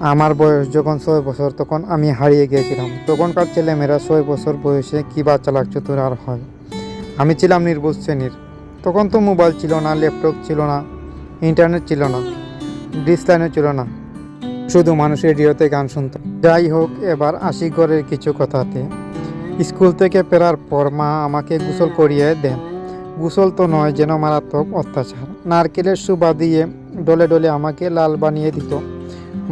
আমার বয়স যখন ছয় বছর, তখন আমি হারিয়ে গিয়েছিলাম। তখনকার ছেলেমেয়েরা ছয় বছর বয়সে কী বাচ্চা লাগছে তোর আর হয়? আমি ছিলাম নির্বোধ শ্রেণির। তখন তো মোবাইল ছিল না, ল্যাপটপ ছিল না, ইন্টারনেট ছিল না ডিসলাইনও ছিল না। শুধু মানুষ রেডিওতে গান শুনত। যাই হোক, এবার আসি ঘরের কিছু কথাতে। স্কুল থেকে ফেরার পর মা আমাকে গোসল করিয়ে দেন। গোসল তো নয়, যেন মারাত্মক অত্যাচার। নারকেলের সুবা দিয়ে ডলে ডলে আমাকে লাল বানিয়ে দিত।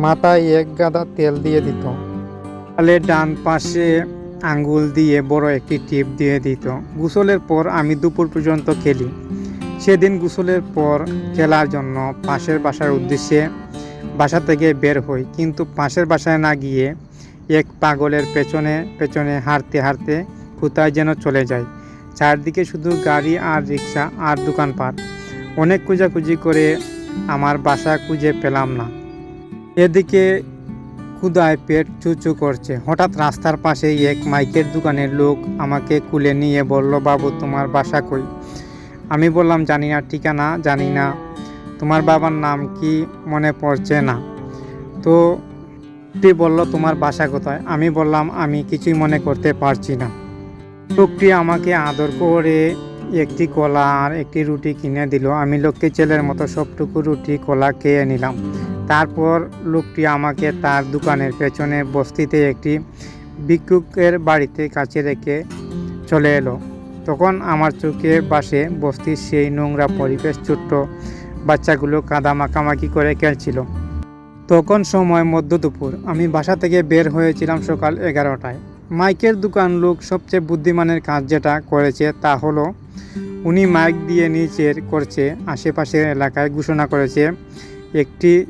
মাথায় এক গাদা তেল দিয়ে দিত। তাহলে ডান পাশে আঙ্গুল দিয়ে বড় একটি টিপ দিয়ে দিত। গোসলের পর আমি দুপুর পর্যন্ত খেলি। সেদিন গোসলের পর খেলার জন্য পাশের বাসার উদ্দেশ্যে বাসা থেকে বের হই, কিন্তু পাশের বাসায় না গিয়ে এক পাগলের পেছনে পেছনে হাঁটতে হাঁটতে কোথায় যেন চলে যায় চারদিকে শুধু গাড়ি আর রিক্সা আর দোকানপাট। অনেক খোঁজাখুঁজি করে আমার বাসা খুঁজে পেলাম না। এদিকে ক্ষুদায় পেট চুচু করছে। হঠাৎ রাস্তার পাশে এক মাইকের দোকানের লোক আমাকে কুলে নিয়ে বলল, বাবু, তোমার বাসা কই? আমি বললাম, জানি না, ঠিকানা জানি না। তোমার বাবার নাম কি মনে পড়ছে না? তো লোকটি বলল, তোমার বাসা কোথায়? আমি বললাম, আমি কিছুই মনে করতে পারছি না। লোকটি আমাকে আদর করে একটি কলা আর একটি রুটি কিনে দিল। আমি লোককে ছেলের মতো সবটুকু রুটি, কলা খেয়ে নিলাম। তারপর লোকটি আমাকে তার দোকানের পেছনে বস্তিতে একটি ভিক্ষুকের বাড়িতে কাছে রেখে চলে এলো। তখন আমার চোখে বাসে বস্তির সেই নোংরা পরিবেশ ছোট্ট বাচ্চাগুলো কাদা মাখামাখি করে খেলছিল। তখন সময় মধ্য দুপুর। আমি বাসা থেকে বের হয়েছিলাম সকাল এগারোটায়। মাইকের দোকান লোক সবচেয়ে বুদ্ধিমানের কাজ যেটা করেছে তা হলো, উনি মাইক দিয়ে নিচের করছে, আশেপাশের এলাকায় ঘোষণা করেছে, একটি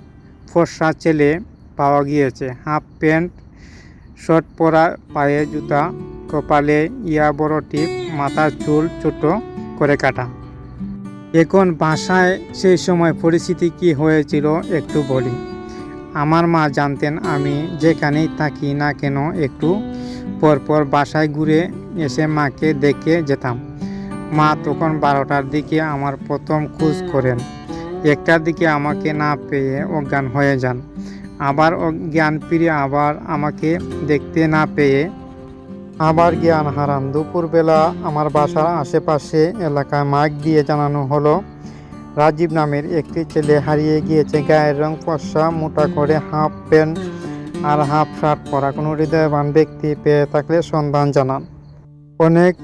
ফর্সা ছেলে পাওয়া গিয়েছে। হাফ প্যান্ট, শর্ট পরা পায়ে জুতা, কপালে ইয়া বড় টিপ, মাথার চুল ছোট করে কাটা। এখন বাসায় সেই সময় পরিস্থিতি কি হয়েছিল একটু বলি। আমার মা জানতেন আমি যেখানেই থাকি না কেন একটু পরপর বাসায় ঘুরে এসে মাকে দেখে যেতাম। মা তখন বারোটার দিকে আমার প্রথম খোঁজ করেন। একটার দিকে আমাকে না পেয়ে অজ্ঞান হয়ে যান। আবার অজ্ঞান ফিরে আবার আমাকে দেখতে না পেয়ে আবার জ্ঞান হারান। দুপুরবেলা আমার বাসার আশেপাশে এলাকায় মাইক দিয়ে জানানো হলো, রাজীব নামের একটি ছেলে হারিয়ে গিয়েছে, গায়ের রং ফর্সা, মোটা করে হাফ প্যান্ট আর হাফ শার্ট পরা। কোনো হৃদয়বান ব্যক্তি পেয়ে থাকলে সন্ধান জানান। অনেক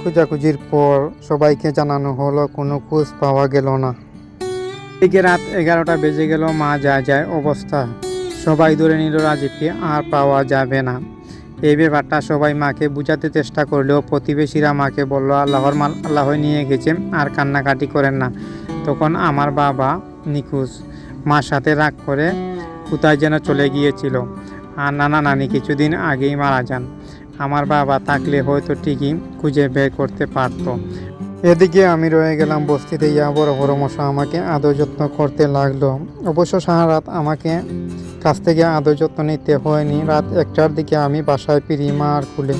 খোঁজাখুঁজির পর সবাইকে জানানো হলো, কোনো খোঁজ পাওয়া গেল না। এদিকে রাত এগারোটা বেজে গেল, মা যায় যায় অবস্থা। সবাই ধরে নিল রাজীবকে, আর পাওয়া যাবে না। এই ব্যাপারটা সবাই মাকে বোঝাতে চেষ্টা করলেও প্রতিবেশীরা মাকে বলল, আল্লাহর মাল আল্লাহ নিয়ে গেছে, আর কান্নাকাটি করেন না। তখন আমার বাবা নিখোঁজ। মার সাথে রাগ করে কোথায় যেন চলে গিয়েছিল, আর নানা নানি কিছুদিন আগেই মারা যান। আমার বাবা থাকলে হয়তো ঠিকই খুঁজে বের করতে পারতো। এদিকে আমি রয়ে গেলাম বস্তিতে। ইয়া বড় বড় মশা আমাকে আদর যত্ন করতে লাগল। অবশ্য সারা রাত আমাকে কাছ থেকে আদর যত্ন নিতে হয়নি। রাত একটার দিকে আমি বাসায় ফিরি আর খুলে